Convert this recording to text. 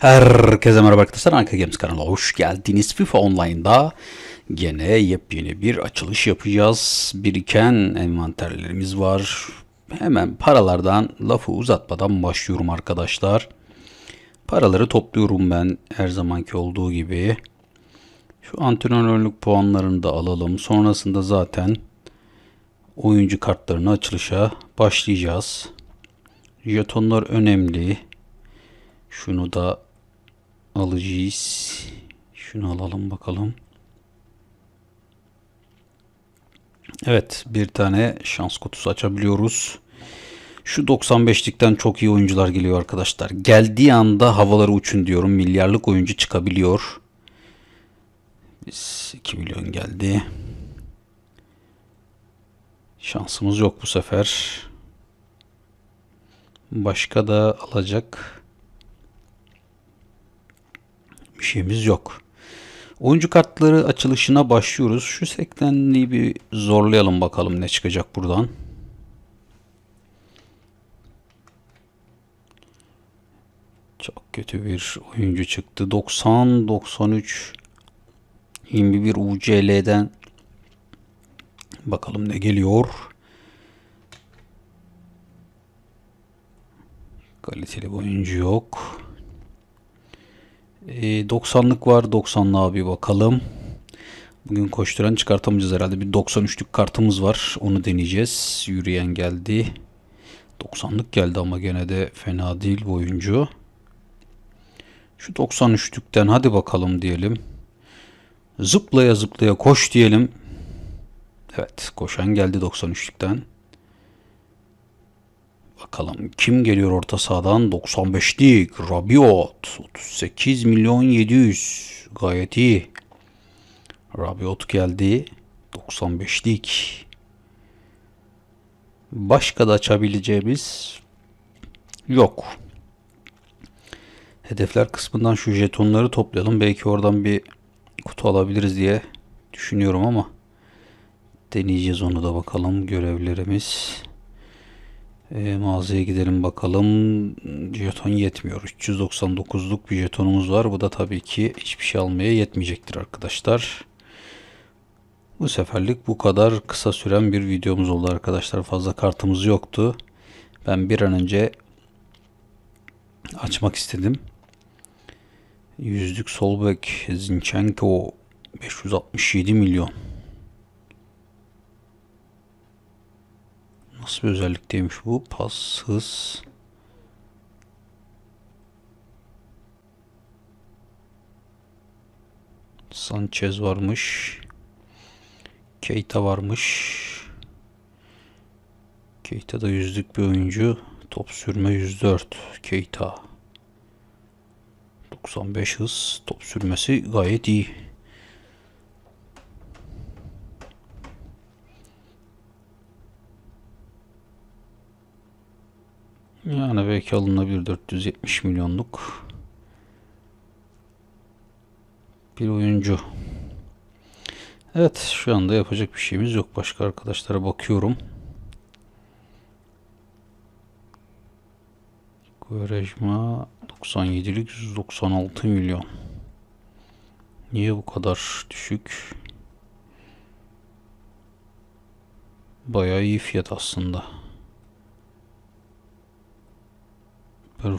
Herkese merhaba arkadaşlar. Anka Games kanalına hoş geldiniz. FIFA Online'da gene yepyeni bir açılış yapacağız. Biriken envanterlerimiz var. Hemen paralardan lafı uzatmadan başlıyorum arkadaşlar. Paraları topluyorum ben her zamanki olduğu gibi. Şu antrenörlük puanlarını da alalım. Sonrasında zaten oyuncu kartlarını açılışa başlayacağız. Jetonlar önemli. Şunu da alacağız. Şunu alalım bakalım. Evet bir tane şans kutusu açabiliyoruz. Şu 95'likten çok iyi oyuncular geliyor arkadaşlar. Geldiği anda havaları uçun diyorum. Milyarlık oyuncu çıkabiliyor. Biz 2 milyon geldi. Şansımız yok bu sefer. Başka da alacak bir şeyimiz yok. Oyuncu kartları açılışına başlıyoruz. Şu sektenliği bir zorlayalım bakalım ne çıkacak buradan. Çok kötü bir oyuncu çıktı. 90 93 21 UCL'den bakalım ne geliyor. Kaliteli bir oyuncu yok. E, 90'lık var. 90'lığa bir bakalım. Bugün koşturan çıkartamayacağız herhalde. Bir 93'lük kartımız var. Onu deneyeceğiz. Yürüyen geldi. 90'lık geldi ama gene de fena değil bu oyuncu. Şu 93'lükten hadi bakalım diyelim. Zıplaya zıplaya koş diyelim. Evet koşan geldi 93'lükten. Bakalım kim geliyor orta sahadan? 95'lik Rabiot. 38 milyon 700. Gayet iyi. Rabiot geldi. 95'lik. Başka da açabileceğimiz yok. Hedefler kısmından şu jetonları toplayalım. Belki oradan bir kutu alabiliriz diye düşünüyorum ama deneyeceğiz onu da bakalım görevlerimiz. E, mağazaya gidelim bakalım. Jeton yetmiyor. 399'luk bir jetonumuz var. Bu da tabii ki hiçbir şey almaya yetmeyecektir arkadaşlar. Bu seferlik bu kadar kısa süren bir videomuz oldu arkadaşlar. Fazla kartımız yoktu. Ben bir an önce açmak istedim. Yüzlük sol bek Zinchenko 567 milyon. Nasıl bir özellikteymiş bu? Pas, hız. Sanchez varmış. Keita varmış. Keita da yüzlük bir oyuncu. Top sürme 104. Keita. 95 hız. Top sürmesi gayet iyi. Yani belki alınabilir 470 milyonluk bir oyuncu. Evet şu anda yapacak bir şeyimiz yok. Başka arkadaşlara bakıyorum. Quaresma 97'lik 196 milyon. Niye bu kadar düşük? Bayağı iyi fiyat aslında.